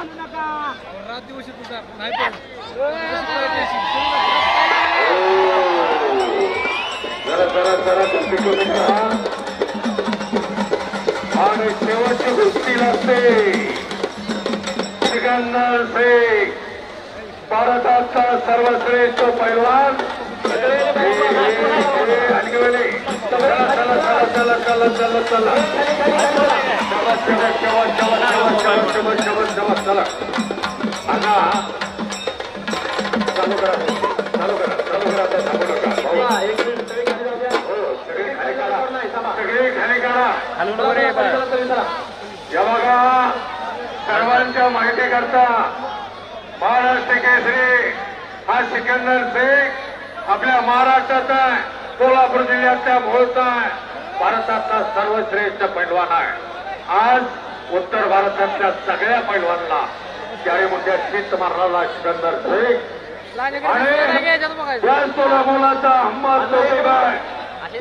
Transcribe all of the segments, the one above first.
मानू नका. रात दिवस तुझा नाही जरा आणि शेवटच्या गोष्टी लागते. सिकंदर शेख भारताचा सर्वश्रेष्ठ पैलवान. चला चला चला चला चला. काढा. या बघा सर्वांच्या माहिती करता महाराष्ट्र केसरी हा सिकंदर शेख आपल्या महाराष्ट्रात आहे कोल्हापूर जिल्ह्यातल्या मोहोळचा आहे. भारतातला सर्वश्रेष्ठ पैलवान आहे. आज उत्तर भारतातल्या सगळ्या पैलवानला त्यावेळी म्हणजे शीत मारणारा सिकंदर शेख आणि मुलाचा अंबाज आहे. ही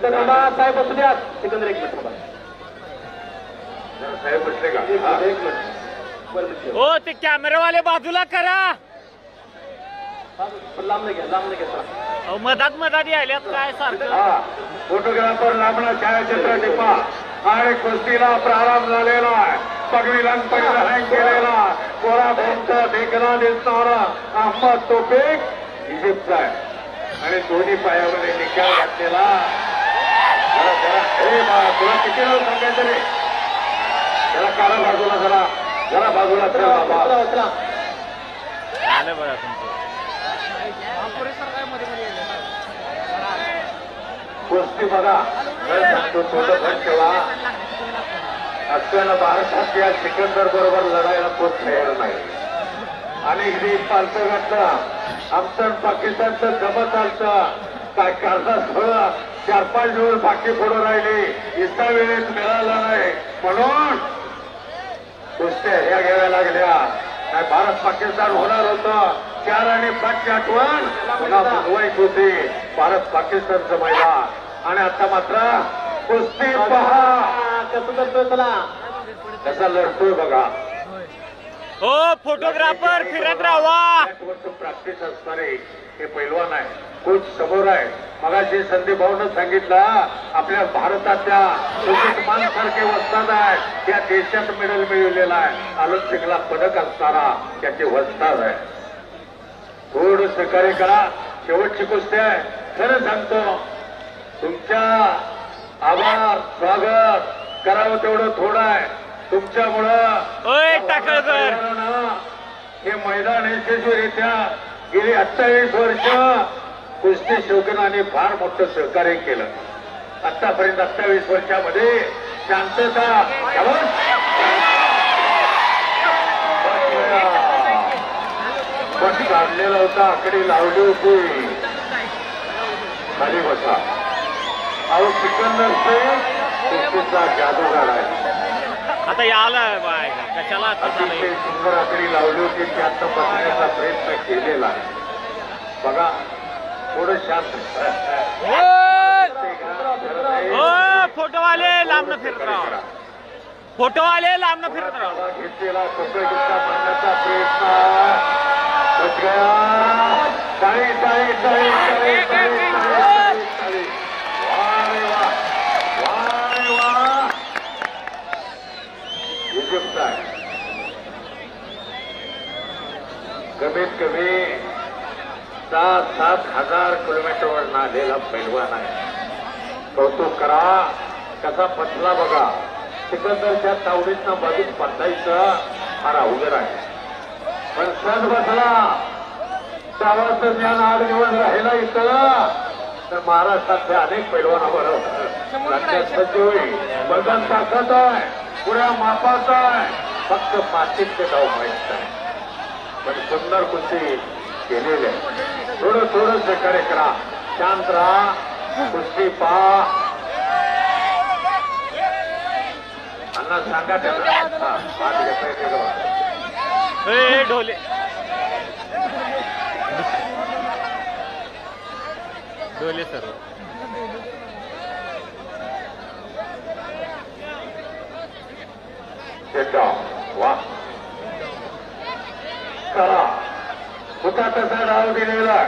त्याला साहेब बसू द्या सिकंदर एक मिनिट साहेब का एक मिनिट हो ते कॅमेरावाले बाजूला करा. लांब घ्या लांब घ्या मधात मधात यायल्यात काय सारखं? हा फोटोग्राफर लांबणा छायाचित्र टिपा. आणि कुस्तीला प्रारंभ झालेला आहे. पगडी लंगपडी रहाण केलेला कोल्हापूरचा देखना दिसणारा अहमद तोफिक इजिप्तचा आहे. आणि दोन्ही पायामध्ये निकाल घातलेला. जरा जरा हे बा तुला किती वेळ सांगायचं रे? जरा काढा बाजूला जरा जरा बाजूला आलं बघा तुमचं. गोष्टी बघा. सांगतो थोडं पण ठेवा. असल्यानं महाराष्ट्रातल्या सिकंदर बरोबर लढायला कोण तयार नाही. आणि इथे पालतं घातलं. आमचं पाकिस्तानचं जमत चालतं काय करता चार पाच दिवस बाकी पडून राहिले. इतका वेळेत मिळाला नाही. म्हणून कुस्त्या ह्या घ्याव्या लागल्या. काय भारत पाकिस्तान होणार होतं. चार आणि पाचची आठवण पुन्हा मुंबईत होती. भारत पाकिस्तानचं मैदान. आणि आता मात्र कुस्ती पहा. कसं करतोय चला? कसा लढतोय बघा. हो फोटोग्राफर फिरत राहा प्रॅक्टिस असणारे हे पैलवान आहे कोच समोर आहे. मगाशी संदीप भाऊनं सांगितलं आपल्या भारताच्या मान सारखे वस्ताद आहे त्या देशात मेडल मिळवलेला आहे. ऑलिम्पिकला पदक असणारा त्याचे वस्ताद आहे. थोडं सहकार्य करा शेवटची कुस्ती आहे खरं सांगतो तुमच्या आभार स्वागत. करावं तेवढं थोडं आहे. तुमच्यामुळं हे मैदान यशस्वीरित्या गेली अठ्ठावीस वर्ष कुस्ती शौकीनाने फार मोठं सहकार्य केलं. आतापर्यंत अठ्ठावीस वर्षामध्ये शांतता. पण काढलेला होता आकडे लावली होती. खाली बसा. अहो सिकंदर शेख कुस्तीचा जादूगार आहे आता याला बाय कशाला आता अतिशय? सुंदर आकडी लावली होती ते आता बसण्याचा प्रयत्न केलेला आहे बघा थोडं शांत हो फोटोवाले लांबनं फिरत राहा फोटोवाले लांबनं फिरत राहा घेतलेला कोकणगीतचा मांडण्याचा प्रयत्न बच गया टाळी टाळी टाळी टाळी टाळी टाळी इजिप्त आहे कमीत कमी सात सात हजार किलोमीटरवर नालेला पैलवान आहे। कौतुक करा कसा पतला बघा। सिकंदरच्या तावडीतनं बाजूत पतायचं फार अवघड आहे। पण सण बसला। गावाचं ज्ञान आठ दिवस राहिला इथं। तर महाराष्ट्रातल्या अनेक राज्यात सज्ज होईल। बदन ताकद आहे। पुऱ्या मापाचा आहे. फक्त मातीत ते गाव माहीत आहे पण सुंदर कुस्ती केलेले आहे. थोडं थोडं सहकार्य करा. शांत राहा. कुस्ती पहा. अण्णा सांगा त्याला. ढोले. ढोले सर्व. वा. होता तसा डाव दिलेला.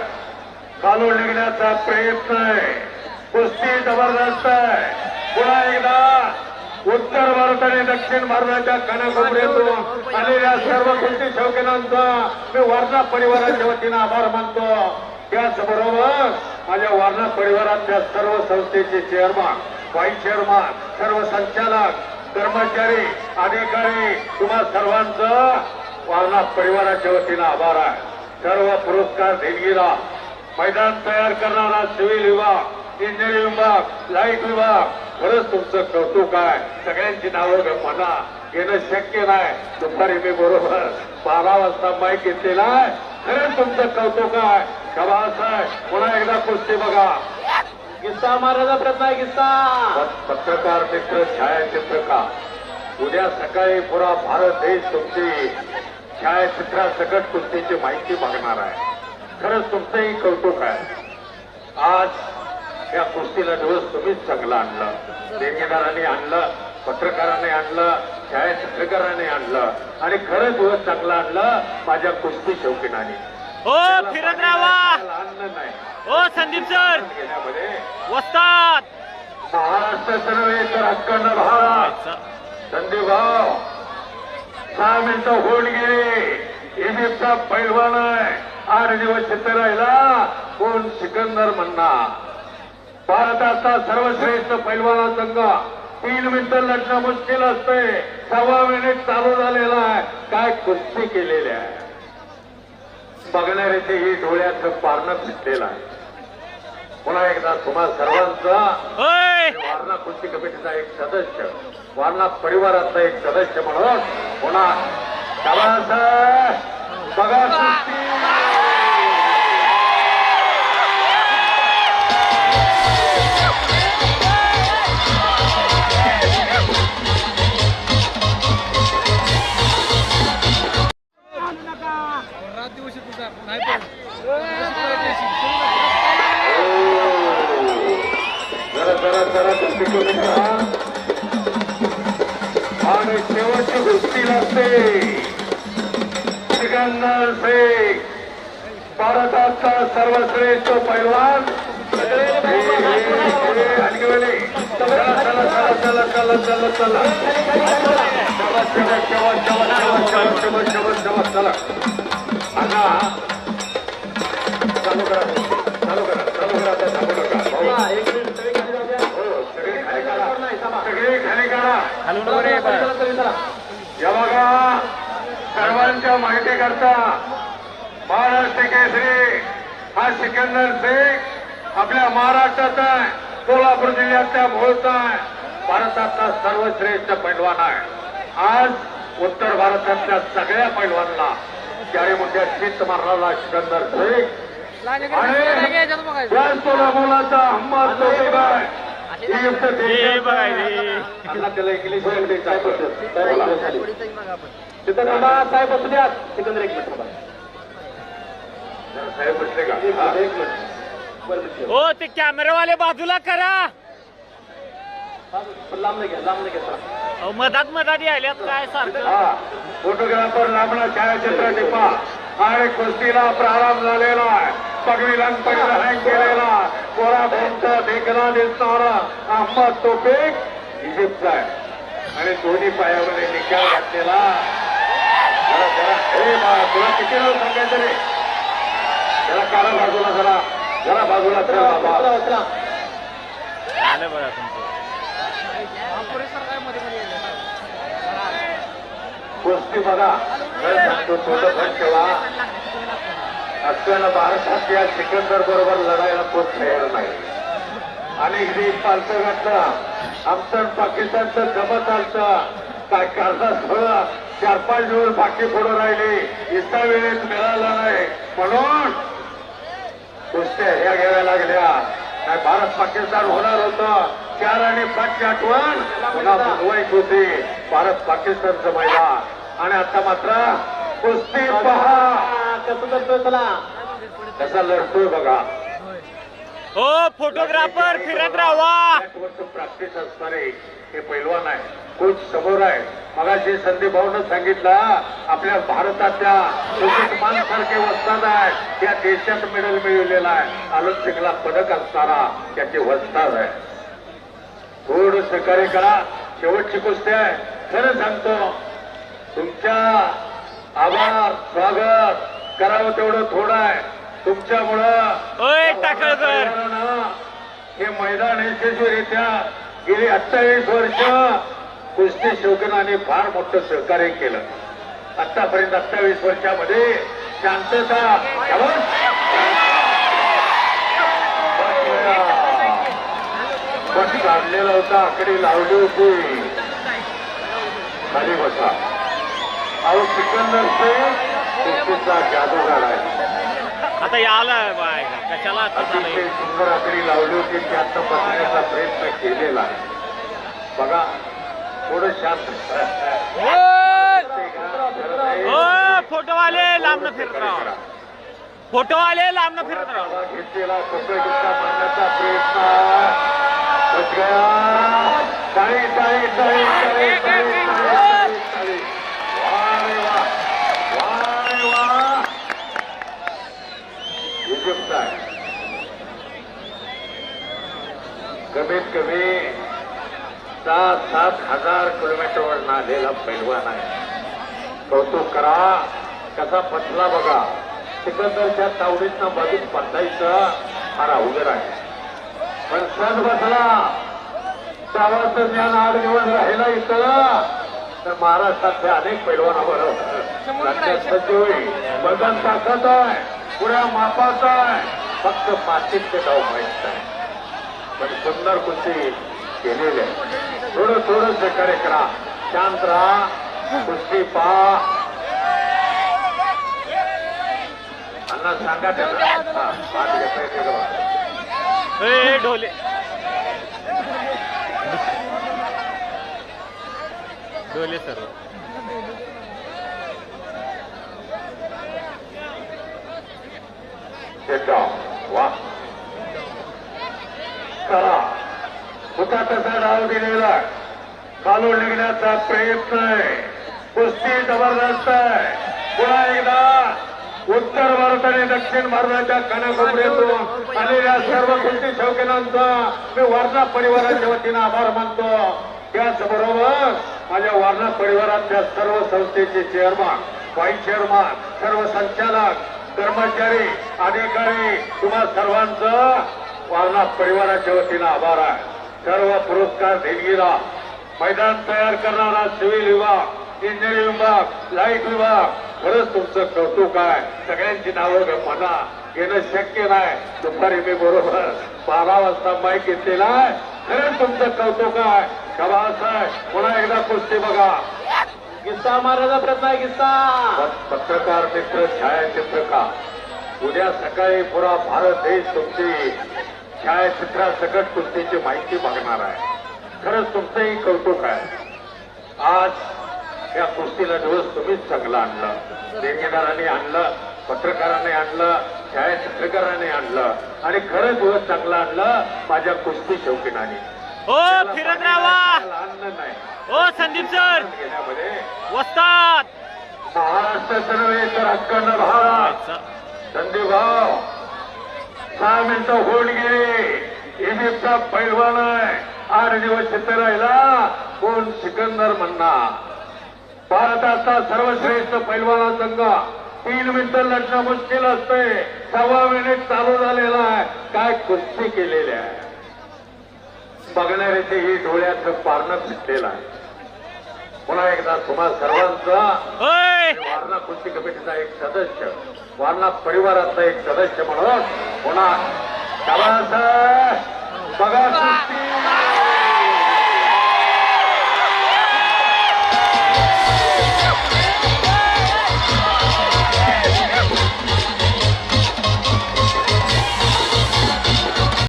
कालून निघण्याचा प्रयत्न आहे. कुस्ती जबरदस्त आहे. पुन्हा एकदा उत्तर भारत आणि दक्षिण भारताच्या कानाकोपऱ्यातून आलेल्या सर्व कुस्ती शौकीनांचा मी वारणा परिवाराच्या वतीनं आभार मानतो. त्याचबरोबर माझ्या वारणा परिवारातल्या सर्व संस्थेचे चेअरमन व्हाईस चेअरमन सर्व संचालक कर्मचारी अधिकारी तुम्हा सर्वांचं वारणा परिवाराच्या वतीनं आभार आहे. सर्व पुरस्कार देणगीला मैदान तयार करणारा सिव्हिल विभाग इंजिनिअरिंग विभाग लाइट विभाग खरंच तुमचं कौतुक आहे. सगळ्यांची नावं म्हणा. घेणं शक्य नाही. दुपारी मी बरोबर बारा वाजता माईक घेतलेला आहे. खरंच तुमचं कौतुक आहे. शबास आहे पुन्हा एकदा कुस्ती बघा. किस्सा मारायचा प्रयत्न आहे किस्सा पत्रकार मित्र छायाचित्रकार उद्या सकाळी पुरा भारत देश तुमची छायाचित्रासकट कुस्तीची माहिती बघणार आहे. खरंच तुमचंही कौतुक आहे. आज या कुस्तीला दिवस तुम्हीच चांगलं आणलं. देणगीदारांनी आणलं पत्रकारांनी आणलं छायाचित्रकारांनी आणलं. आणि खरं दिवस चांगलं आणलं माझ्या कुस्ती शौकीनाने. ओ फिरत राहा. ओ संदीप सर. वस्तात. महाराष्ट्राचं नव्हे तर अखंड भारत संदीप भाव सहा मिनिटं होऊन गेले इजिप्तचा पैलवान आहे आठ दिवस तिथे राहिला कोण सिकंदर म्हणणार भारताचा सर्वश्रेष्ठ पैलवाना संघ. तीन मिनिटं लढणं मुश्किल असते सव्वा मिनिट चालू झालेला आहे. काय कुस्ती केलेली आहे. बघणाऱ्याचे ही डोळ्याचं पारणं फिटलेलं आहे. पुन्हा एकदा तुम्हा सर्वांचा वारणा कुस्ती कमिटीचा एक सदस्य वारणा परिवाराचा एक सदस्य म्हणून पुन्हा बघा बसरे तो पैलवान. चला चला चला चला चला चला चला अण्णा चालू सर्वांच्या माहिती करता महाराष्ट्र केसरी. हा सिकंदर शेख आपल्या महाराष्ट्राचा आहे सोलापूर जिल्ह्यातल्या भोळचा आहे भारतातला सर्वश्रेष्ठ पैलवान आहे. आज उत्तर भारतातल्या सगळ्या पैलवानला चारी मोठ्या चित्त मारणारा सिकंदर शेख आणि अहमद त्याला इंग्लिश तिथं साहेब बसू द्या. सिकंदर एक मिनिट थांबा साहेब बसले का हा, ते कॅमेरावाले बाजूला करा. अहो, मधात मधात यायल्यात काय सारखं? फोटोग्राफर लांबणा छायाचित्र टिपा. आणि कुस्तीला प्रारंभ झालेला आहे. पगडीला परिधान केलेला कोरा भोमचा देखना दिसणारा अहमद तोफिक इजिप्तचा आहे. आणि दोन्ही पायामध्ये निकाल घातलेला. जरा जरा हे बा तुला किती वेळ सांगायचं रे? जरा काढा बाजूला जरा. जरा बाजूला चल बाबा. आलं बघा तुमचं. कुस्ती बघा. थोडं पण ठेवा. असल्यानं महाराष्ट्रात या सिकंदर बरोबर लढायला कोण तयार नाही. आणि इथे पालतं घातलं. आमचं पाकिस्तानचं जमत चालतं. काय करता चार पाच दिवस बाकी पडून राहिली. इतका वेळेत मिळाला नाही. म्हणून कुस्त्या ह्या घ्याव्या लागल्या. काय भारत पाकिस्तान होणार होतं? चार आणि पाचची आठवण पुन्हा बुधवायची होती भारत पाकिस्तानचं मैदान. आणि आता मात्र कुस्ती पहा. कसं करतोय त्याला कसा लढतोय बघा. हो फोटोग्राफर फिरत राहा प्रॅक्टिस असणारे हे पैलवान आहे कोच समोर आहे. मगाशी संदीप भाऊनं सांगितलं आपल्या भारताच्या सुशील सारखे वस्ताद आहे या देशात मेडल मिळवलेला आहे. ऑलिम्पिकला पदक असणारा त्याचे वस्ताद आहे. थोडं सहकार्य करा. शेवटची गोष्ट आहे. खरं सांगतो तुमच्या आभार स्वागत करावं तेवढं थोडं आहे. तुमच्यामुळं हे मैदान यशस्वीरित्या गेली अठ्ठावीस वर्ष. कुस्ती शौकीनाने फार मोठं सहकार्य केलं. आतापर्यंत अठ्ठावीस वर्षामध्ये शांतता. बस काढलेला होता आकडे लावली होती. खाली बसा. अहो सिकंदर शेख कुस्तीचा जादूगार आहे. आता याला बाय कशाला अतिशय? सुंदर आकडी लावली होती ती आता बसण्याचा प्रयत्न केलेला बघा थोडं शांत हो फोटोवाले लांबनं फिरत राहा. फोटोवाले लांबन फिरत राहा. घेतलेला कोकणचा मारण्याचा प्रयत्न कमीत कमी सात सात हजार किलोमीटरवर नालेला पैलवान आहे. कौतुक करा. कसा पचला बघा. सिकंदरच्या तावडीतनं बाजूत पचायचं फार अवघड आहे. पण सण बसला. त्यावरचं ज्ञान आठ दिवस राहिला इथं. तर महाराष्ट्रातल्या अनेक लक्षात सज्ज होईल बदल ताकद आहे. पुऱ्या मापात आहे. फक्त मातीचे गाव माहीत आहे पण सुंदर कुस्ती. केलेली आहे थोडं थोडं सहकार्य करा शांत राहा. कुस्ती पहा. अण्णा सांगा हा. ए ढोले. ढोले सर्व येतो वा. चला होता तसा डाव दिलेला. खालून निघण्याचा प्रयत्न आहे. कुस्ती जबरदस्त आहे. पुन्हा एकदा उत्तर भारत आणि दक्षिण भारताच्या कानाकोपऱ्यातून आलेल्या सर्व कुस्ती शौकीनांचा मी वारणा परिवाराच्या वतीनं आभार मानतो. त्याचबरोबर माझ्या वारणा परिवारातल्या सर्व संस्थेचे चेअरमन व्हाईस चेअरमन सर्व संचालक कर्मचारी अधिकारी तुम्हा सर्वांचं वारणा परिवाराच्या वतीनं आभार आहे. सर्व पुरस्कार देणगीला मैदान तयार करणारा सिव्हिल विभाग इंजिनिअरिंग विभाग लाइट विभाग खरंच तुमचं कौतुक आहे. सगळ्यांची नावं म्हणा घेणं शक्य नाही. दुपारी मी बरोबर बारा वाजता माईक घेतलेला आहे. खरंच तुमचं कौतुक आहे. शबास पुन्हा एकदा कुस्ती बघा. किस्सा मारायचा प्रयत्न आहे किस्सा पत्रकार मित्र छायाचित्रकार उद्या सकाळी पुरा भारत देश तुमची छायाचित्रासकट कुस्तीची माहिती बघणार आहे. खरंच तुमचंही कौतुक आहे. आज या कुस्तीला दिवस तुम्हीच चांगलं आणलं. देणगीदारांनी आणलं पत्रकारांनी आणलं छायाचित्रकारांनी आणलं आणि खरं दिवस चांगलं आणलं माझ्या कुस्ती शौकीनाने. हो फिरत राहा. आणलं नाही. हो संदीप सर. घेण्यामध्ये वस्तात. महाराष्ट्राचं नव्हे तर भारत. संदीप भाऊ. सहा मिनिटं होऊन गेली इजिप्तचा पैलवान आहे. आठ दिवस तिथे राहिला. कोण सिकंदर म्हणणार? भारताचा सर्वश्रेष्ठ पैलवाना संघ. तीन मिनिटं लढणं मुश्किल असते. सव्वा मिनिट चालू झालेला आहे. काय कुस्ती केलेल्या आहे. बघणाऱ्याचे ही डोळ्याचं पारणं फिटलेलं आहे. पुन्हा एकदा तुम्हा सर्वांचा वारणा कुस्ती कमिटीचा एक सदस्य वारणा परिवारातला एक सदस्य म्हणून पुन्हा. बघा कुस्ती